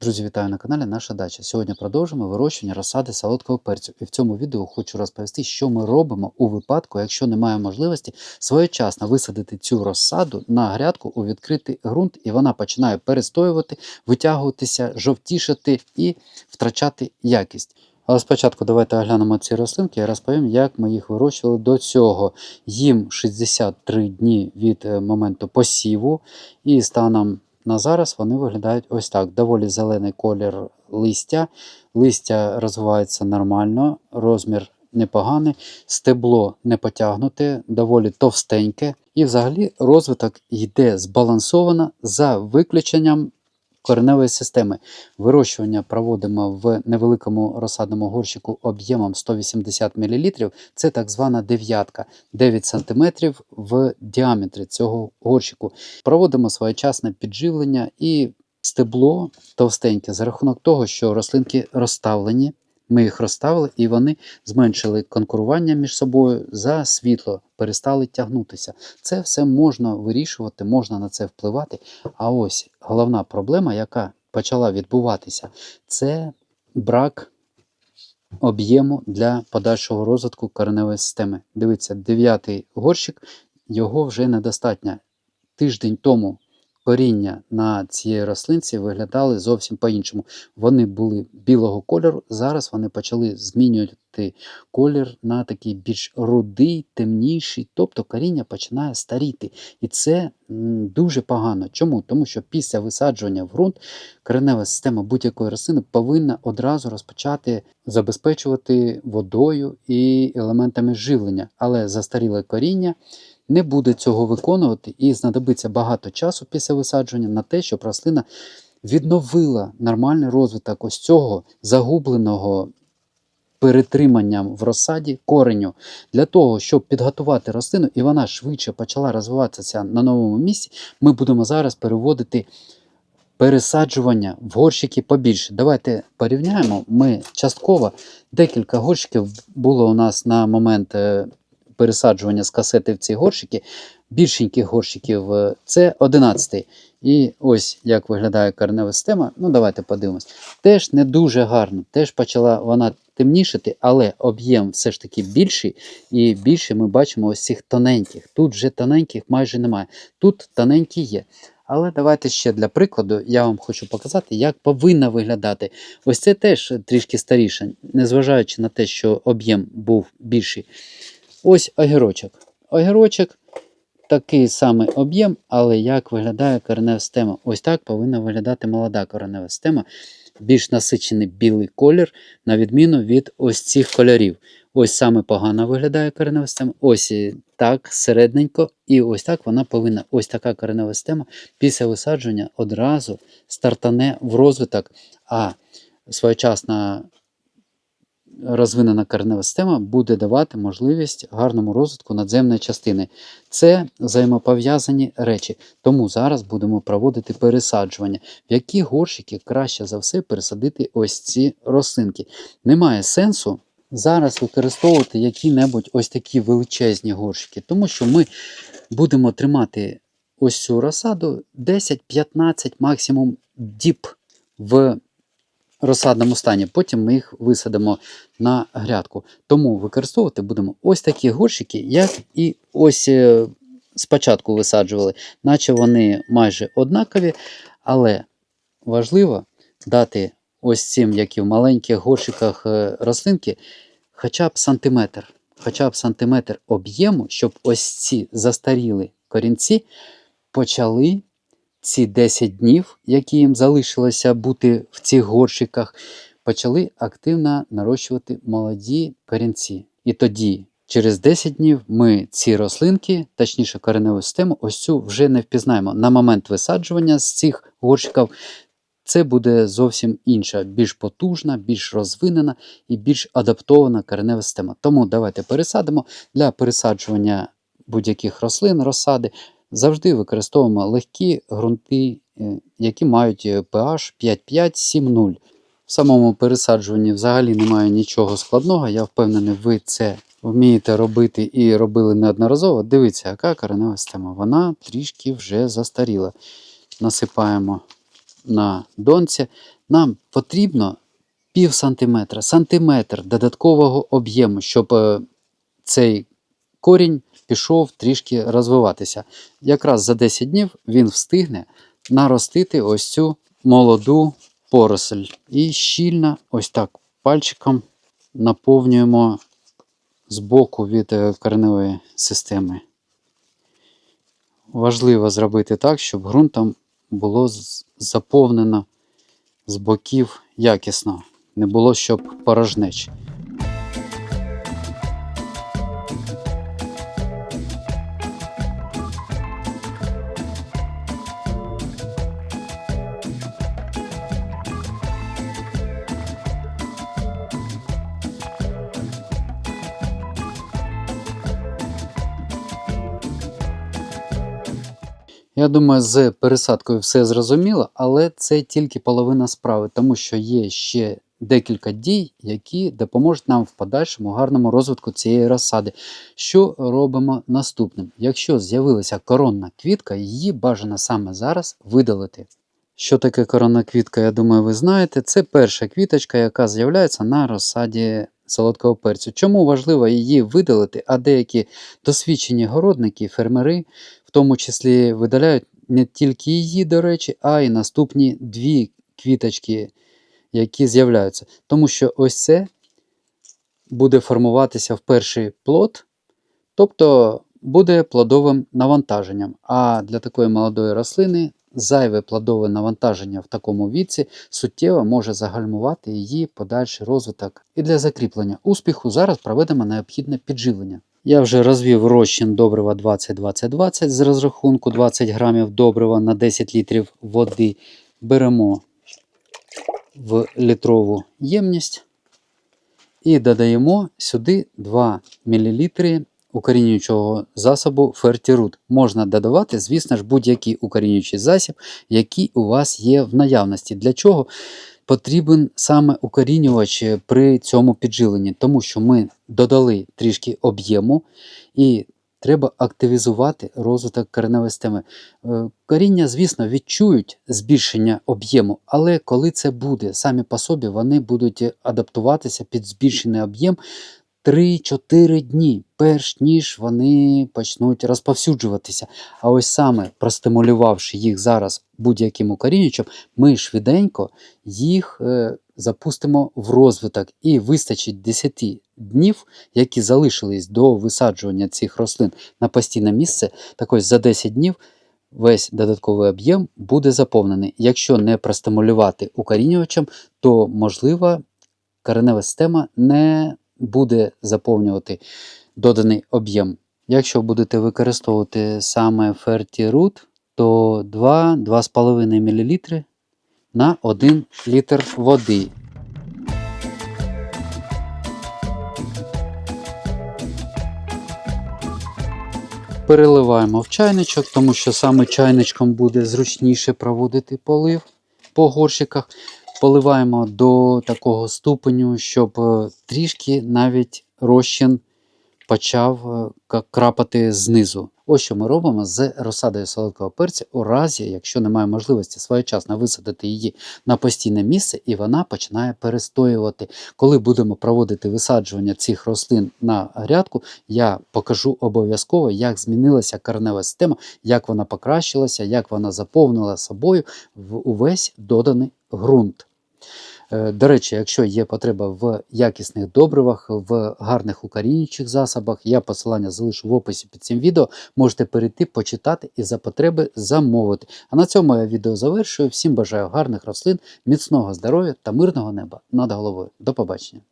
Друзі, вітаю на каналі Наша Дача. Сьогодні продовжимо вирощування розсади солодкого перцю. І в цьому відео хочу розповісти, що ми робимо у випадку, якщо немає можливості своєчасно висадити цю розсаду на грядку у відкритий ґрунт, і вона починає перестоювати, витягуватися, жовтішати і втрачати якість. Але спочатку давайте оглянемо ці рослинки і розповім, як ми їх вирощували до цього. Їм 63 дні від е, моменту посіву, і станом на зараз вони виглядають ось так. Доволі зелений колір листя. Листя розвивається нормально, розмір непоганий, стебло не потягнуте, доволі товстеньке. І взагалі розвиток йде збалансовано за виключенням кореневої системи. Вирощування проводимо в невеликому розсадному горщику об'ємом 180 мл. Це так звана дев'ятка, 9 см в діаметрі цього горщику. Проводимо своєчасне підживлення і стебло товстеньке за рахунок того, що рослинки розставлені. Ми їх розставили і вони зменшили конкурування між собою за світло, перестали тягнутися. Це все можна вирішувати, можна на це впливати. А ось головна проблема, яка почала відбуватися, це брак об'єму для подальшого розвитку кореневої системи. Дивіться, дев'ятий горщик, його вже недостатньо. Тиждень тому коріння на цій рослинці виглядали зовсім по-іншому. Вони були білого кольору, зараз вони почали змінювати колір на такий більш рудий, темніший, тобто коріння починає старіти. І це дуже погано. Чому? Тому що після висаджування в ґрунт коренева система будь-якої рослини повинна одразу розпочати забезпечувати водою і елементами живлення, але застаріле коріння не буде цього виконувати і знадобиться багато часу після висадження на те, щоб рослина відновила нормальний розвиток ось цього загубленого перетриманням в розсаді кореню. Для того, щоб підготувати рослину і вона швидше почала розвиватися на новому місці, ми будемо зараз переводити пересаджування в горщики побільше. Давайте порівняємо. Ми частково декілька горщиків було у нас на момент е, пересаджування з касети в ці горщики. Більшеньких горщиків е, це 11. І ось як виглядає коренева система. Ну, давайте подивимось. Теж не дуже гарно, теж почала вона темнішати, але об'єм все ж таки більший. І більше ми бачимо ось цих тоненьких. Тут вже тоненьких майже немає. Тут тоненькі є. Але давайте ще для прикладу я вам хочу показати, як повинна виглядати. Ось це теж трішки старіше, незважаючи на те, що об'єм був більший. Ось огірочок. Огірочок такий самий об'єм, але як виглядає коренева система? Ось так повинна виглядати молода коренева система. Більш насичений білий колір, на відміну від ось цих кольорів. Ось саме погано виглядає коренева система. Ось так, середненько. І ось так вона повинна. Ось така коренева система після висадження одразу стартане в розвиток. А своєчасна розвинена коренева система буде давати можливість гарному розвитку надземної частини. Це взаємопов'язані речі. Тому зараз будемо проводити пересаджування, в які горщики краще за все пересадити ось ці рослинки. Немає сенсу. Зараз використовувати які-небудь ось такі величезні горщики, тому що ми будемо тримати ось цю розсаду 10-15 максимум діб в розсадному стані. Потім ми їх висадимо на грядку. Тому використовувати будемо ось такі горщики, як і ось е, спочатку висаджували, наче вони майже однакові, але важливо дати ось цим, як і в маленьких горщиках е, рослинки, хоча б сантиметр. Хоча б сантиметр об'єму, щоб ось ці застаріли корінці почали ці 10 днів, які їм залишилося бути в цих горщиках, почали активно нарощувати молоді корінці. І тоді, через 10 днів, ми ці рослинки, точніше кореневу систему, ось цю вже не впізнаємо. На момент висаджування з цих горщиків це буде зовсім інша, більш потужна, більш розвинена і більш адаптована коренева система. Тому давайте пересадимо для пересаджування будь-яких рослин, розсади. Завжди використовуємо легкі ґрунти, е, які мають е, pH 5,5-7,0. В самому пересаджуванні взагалі немає нічого складного. Я впевнений, ви це вмієте робити і робили неодноразово. Дивіться, яка коренева система. Вона трішки вже застаріла. Насипаємо на донці, нам потрібно пів сантиметра, сантиметр додаткового об'єму, щоб е, цей корінь пішов трішки розвиватися. Якраз за 10 днів він встигне наростити ось цю молоду поросль. І щільно, ось так, пальчиком наповнюємо з боку від е, кореневої системи. Важливо зробити так, щоб ґрунтом було заповнено з боків якісно. Не було щоб порожнеч. Я думаю, з пересадкою все зрозуміло, але це тільки половина справи, тому що є ще декілька дій, які допоможуть нам в подальшому гарному розвитку цієї розсади. Що робимо наступним? Якщо з'явилася коронна квітка, її бажано саме зараз видалити. Що таке коронна квітка, я думаю, ви знаєте. Це перша квіточка, яка з'являється на розсаді солодкого перцю. Чому важливо її видалити, а деякі досвідчені городники, фермери, в тому числі видаляють не тільки її, до речі, а й наступні дві квіточки, які з'являються. Тому що ось це буде формуватися в перший плод, тобто буде плодовим навантаженням. А для такої молодої рослини зайве плодове навантаження в такому віці суттєво може загальмувати її подальший розвиток. І для закріплення успіху зараз проведемо необхідне підживлення. Я вже розвів розчин добрива 20-20-20 з розрахунку 20 грамів добрива на 10 літрів води. Беремо в літрову ємність і додаємо сюди 2 мл укорінюючого засобу Фертірут. Можна додавати, звісно ж, будь-який укорінюючий засіб, який у вас є в наявності. Для чого потрібен саме укорінювач при цьому підживленні? Тому що ми додали трішки об'єму і треба активізувати розвиток кореневої системи. Е, Коріння, звісно, відчують збільшення об'єму, але коли це буде самі по собі, вони будуть адаптуватися під збільшений об'єм 3-4 дні, перш ніж вони почнуть розповсюджуватися. А ось саме простимулювавши їх зараз будь-яким укорінювачем, ми швиденько їх е, запустимо в розвиток і вистачить 10 днів, які залишились до висаджування цих рослин на постійне місце. Так ось за 10 днів весь додатковий об'єм буде заповнений. Якщо не простимулювати укорінювачем, то можливо коренева система не буде заповнювати доданий об'єм. Якщо будете використовувати саме FertiRoot, то 2-2,5 мл на 1 літр води. Переливаємо в чайничок, тому що саме чайничком буде зручніше проводити полив по горщиках. Поливаємо до такого ступеню, щоб е, трішки навіть розчин почав е, крапати знизу. Ось що ми робимо з розсадою солодкого перця у разі, якщо немає можливості своєчасно висадити її на постійне місце, і вона починає перестоювати. Коли будемо проводити висаджування цих рослин на грядку, я покажу обов'язково, як змінилася коренева система, як вона покращилася, як вона заповнила собою увесь доданий ґрунт. Е, До речі, якщо є потреба в якісних добривах, в гарних укорінюючих засобах, я посилання залишу в описі під цим відео. Можете перейти, почитати і за потреби замовити. А на цьому я відео завершую. Всім бажаю гарних рослин, міцного здоров'я та мирного неба над головою. До побачення!